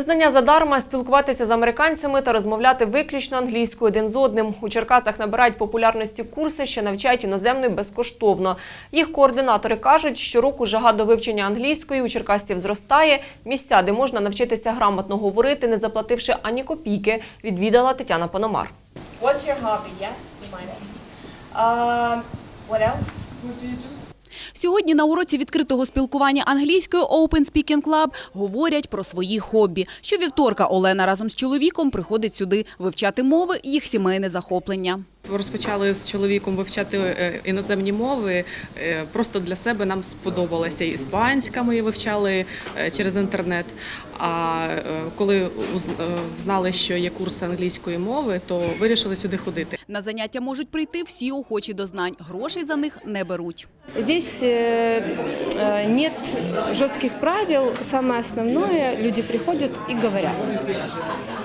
Знання задарма, спілкуватися з американцями та розмовляти виключно англійською один з одним. У Черкасах набирають популярності курси, що навчають іноземної безкоштовно. Їх координатори кажуть, що року жага до вивчення англійської у черкасців зростає. Місця, де можна навчитися грамотно говорити, не заплативши ані копійки, відвідала Тетяна Пономар. What's your hobby? Yeah, you might ask. Um, what else? Сьогодні на уроці відкритого спілкування англійською Open Speaking Club говорять про свої хобі. Щовівторка Олена разом з чоловіком приходить сюди вивчати мови їх сімейне захоплення. Розпочали з чоловіком вивчати е, іноземні мови. Е, Просто для себе нам сподобалася іспанська. Ми її вивчали е, через інтернет. А коли знали, що є курси англійської мови, то вирішили сюди ходити. На заняття можуть прийти всі охочі до знань. Грошей за них не беруть. Здесь э, э, нет жестких правил. Самое основное, люди приходят и говорят.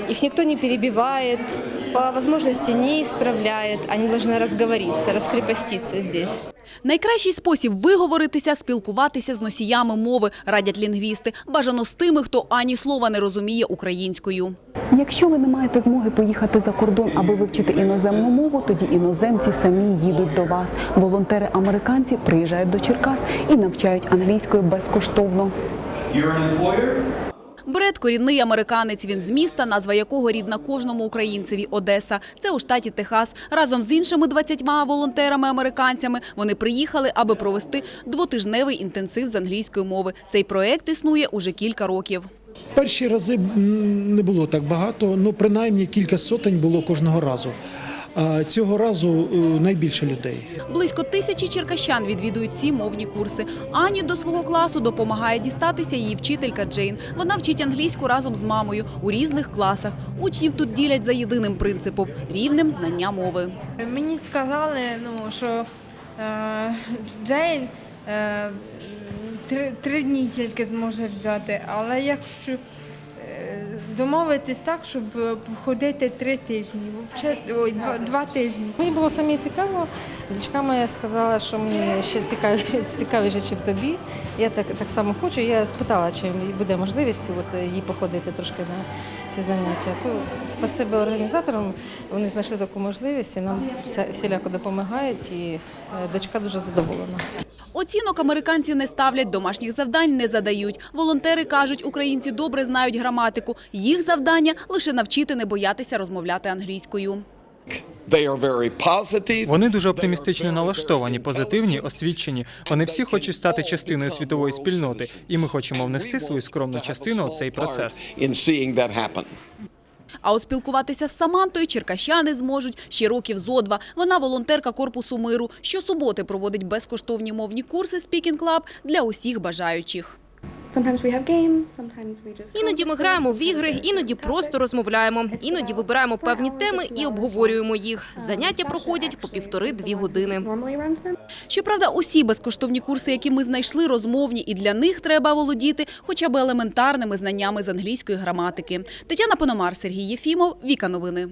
Их никто не перебивает, по возможности не исправляет. Они должны разговориться, раскрепоститься здесь. Найкращий спосіб виговоритися – спілкуватися з носіями мови, радять лінгвісти. Бажано з тими, хто ані слова не розуміє українською. Якщо ви не маєте змоги поїхати за кордон, аби вивчити іноземну мову, тоді іноземці самі їдуть до вас. Волонтери-американці приїжджають до Черкас і навчають англійською безкоштовно. Бред – корінний американець. Він з міста, назва якого рідна кожному українцеві – Одеса. Це у штаті Техас. Разом з іншими 20 волонтерами-американцями вони приїхали, аби провести двотижневий інтенсив з англійської мови. Цей проект існує уже кілька років. Перші рази не було так багато, ну принаймні кілька сотень було кожного разу. А цього разу е, найбільше людей. Близько тисячі черкащан відвідують ці мовні курси. Ані до свого класу допомагає дістатися її вчителька Джейн. Вона вчить англійську разом з мамою у різних класах. Учнів тут ділять за єдиним принципом – рівнем знання мови. Мені сказали, ну, що е, Джейн е, три, три дні тільки зможе взяти, але я хочу е, домовитись так, щоб е, походити три тижні, взагалі, ой, два, два тижні. Мені було самі цікаво. Дочка моя сказала, що мені ще цікавіше, цікавіше, ніж тобі. Я так, так само хочу. Я спитала, чи буде можливість от, їй походити трошки на ці заняття. То, спасибі організаторам, вони знайшли таку можливість і нам всіляко допомагають. І е, дочка дуже задоволена. Оцінок американці не ставлять, домашніх завдань не задають. Волонтери кажуть, українці добре знають граматику. Їх завдання – лише навчити не боятися розмовляти англійською. Вони дуже оптимістично налаштовані, позитивні, освічені. Вони всі хочуть стати частиною світової спільноти, і ми хочемо внести свою скромну частину у цей процес. А от спілкуватися з Самантою черкащани зможуть ще років зо два. Вона волонтерка Корпусу миру. Щосуботи проводить безкоштовні мовні курси Speaking Club для усіх бажаючих. Іноді ми граємо в ігри, іноді просто розмовляємо, іноді вибираємо певні теми і обговорюємо їх. Заняття проходять по півтори-дві години. Щоправда, усі безкоштовні курси, які ми знайшли, розмовні, і для них треба володіти хоча б елементарними знаннями з англійської граматики. Тетяна Пономар, Сергій Єфімов, Віка Новини.